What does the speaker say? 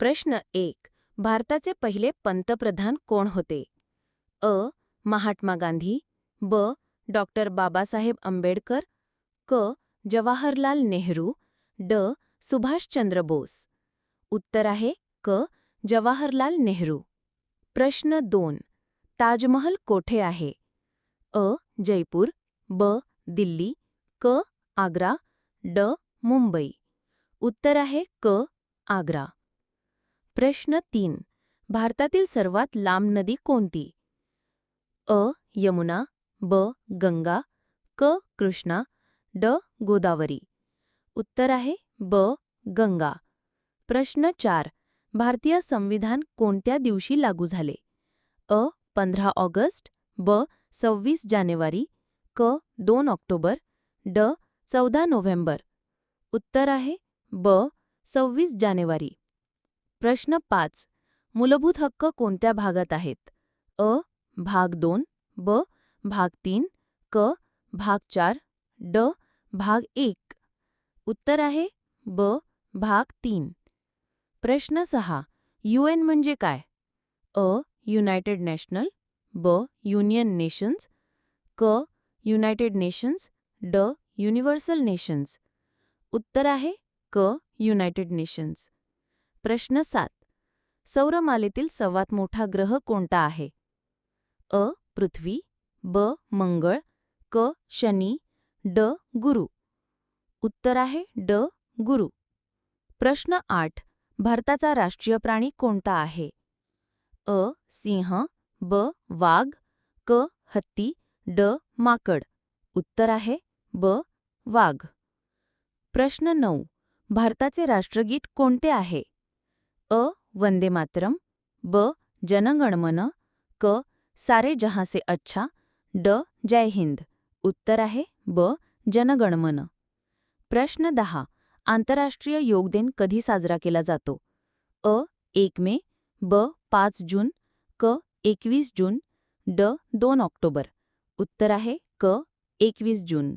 प्रश्न एक. भारताचे पहिले पंतप्रधान कोण होते? अ. महात्मा गांधी. ब. डॉक्टर बाबासाहेब आंबेडकर. क. जवाहरलाल नेहरू. ड. सुभाषचंद्र बोस. उत्तर आहे क. जवाहरलाल नेहरू. प्रश्न दोन. ताजमहल कोठे आहे? अ. जयपूर. ब. दिल्ली. क. आग्रा. ड. मुंबई. उत्तर आहे क. आग्रा. प्रश्न तीन. भारतातील सर्वात लांब नदी कोणती? अ. यमुना ब. गंगा क. कृष्णा ड. गोदावरी. उत्तर आहे ब. गंगा. प्रश्न चार. भारतीय संविधान कोणत्या दिवशी लागू झाले? अ. पंधरा ऑगस्ट ब. सव्वीस जानेवारी क. दोन ऑक्टोबर ड. चौदा नोव्हेंबर. उत्तर आहे ब. सव्वीस जानेवारी. प्रश्न पाच. मूलभूत हक्क कोणत्या भागात आहेत? अ. भाग दोन. ब. भाग तीन. क. भाग चार. ड. भाग एक. उत्तर आहे ब. भाग तीन. प्रश्न सहा. यूएन म्हणजे काय? अ. United National. ब. Union Nations. क. United Nations. ड. Universal Nations. उत्तर आहे क. United Nations. प्रश्न सात. सौरमालेतील सर्वात मोठा ग्रह कोणता आहे? अ. पृथ्वी ब. मंगळ क. शनी ड. गुरु. उत्तर आहे ड. गुरु. प्रश्न आठ. भारताचा राष्ट्रीय प्राणी कोणता आहे? अ. सिंह ब. वाघ क. हत्ती ड. माकड. उत्तर आहे ब. वाघ. प्रश्न नऊ. भारताचे राष्ट्रगीत कोणते आहे? अ वंदे मातरम ब जनगणमन क सारे जहाँ से अच्छा ड जय हिंद. उत्तर आहे ब जनगणमन. प्रश्न दहा. आंतरराष्ट्रीय योग दिन कधी साजरा केला जातो? अ एक मे ब पाच जून क एकवीस जून ड दोन ऑक्टोबर. उत्तर आहे क एकवीस जून.